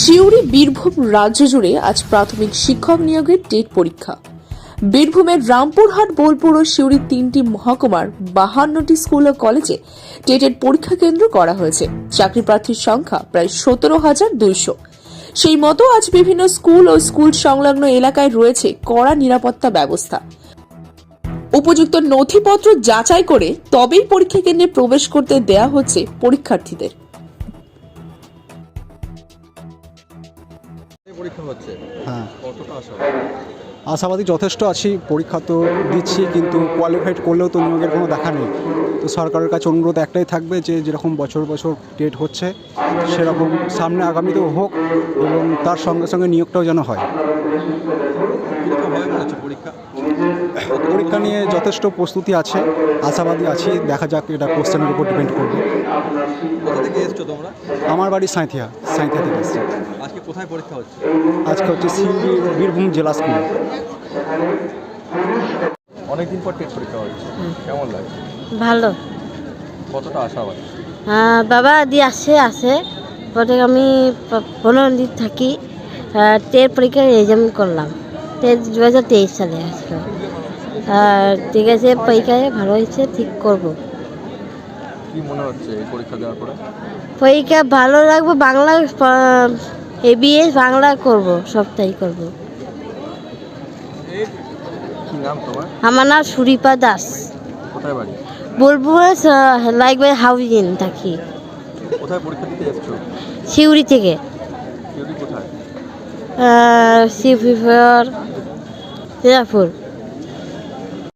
সিউড়ি বীরভূম রাজ্য জুড়ে আজ প্রাথমিক শিক্ষক নিয়োগের টেট পরীক্ষা। বীরভূমের রামপুরহাট, বোলপুর ও সিউড়ির তিনটি মহকুমার বাহান্নটি স্কুল ও কলেজে টেটের পরীক্ষা কেন্দ্র করা হয়েছে। চাকরি প্রার্থীর সংখ্যা প্রায় সতেরো হাজার দুইশো। সেই মতো আজ বিভিন্ন স্কুল ও স্কুল সংলগ্ন এলাকায় রয়েছে কড়া নিরাপত্তা ব্যবস্থা। উপযুক্ত নথিপত্র যাচাই করে তবেই পরীক্ষা কেন্দ্রে প্রবেশ করতে দেয়া হচ্ছে পরীক্ষার্থীদের। পরীক্ষা হচ্ছে? হ্যাঁ। কতটা আশা আশাবাদী যথেষ্ট আছি পরীক্ষা তো দিচ্ছি কিন্তু কোয়ালিফাইড করলেও তো নিয়োগের কোনো দেখা নেই। তো সরকারের কাছে অনুরোধ একটাই থাকবে যে যেরকম বছর বছর ডেট হচ্ছে সেরকম সামনে আগামীতেও হোক এবং তার সঙ্গে সঙ্গে নিয়োগটাও যেন হয়। পরীক্ষা? নিয়ে যথেষ্ট প্রস্তুতি আছে আশাবাদী আছি দেখা যাক এটা কোশ্চেনের উপর ডিপেন্ড করবে। আমার বাড়ি সাঁথিয়া সাঁথিয়া থেকে এসেছি। কোথায় পরীক্ষা হচ্ছে? আজকে হচ্ছে শিলিগুড়ি বীরভূম জেলা স্কুল। অনেকদিন পর টেট পরীক্ষা হচ্ছে। কেমন লাগে ভালো। কতটা আশাবাদী? আহ, বাবা দি আসে আসে। পরে আমি পনেরো দিন থাকি। আহ, টের পরীক্ষার এক্সাম করলাম। টের দু হাজার তেইশ সালে আসলো। আর ঠিক আছে পরীক্ষায় ভালো হয়েছে ঠিক করব। কি মনে হচ্ছে পরীক্ষা দেওয়ার পরে? পরীক্ষা ভালো লাগবে বাংলা এবিএস বাংলা করব সবটাই করব। আমার নাম সুরিপা দাস। কোথায় লাইক বলব হাউজিং থাকি। সিউড়ি থেকে। সিউড়ি কোথায়? শিবপুর দিনাজপুর।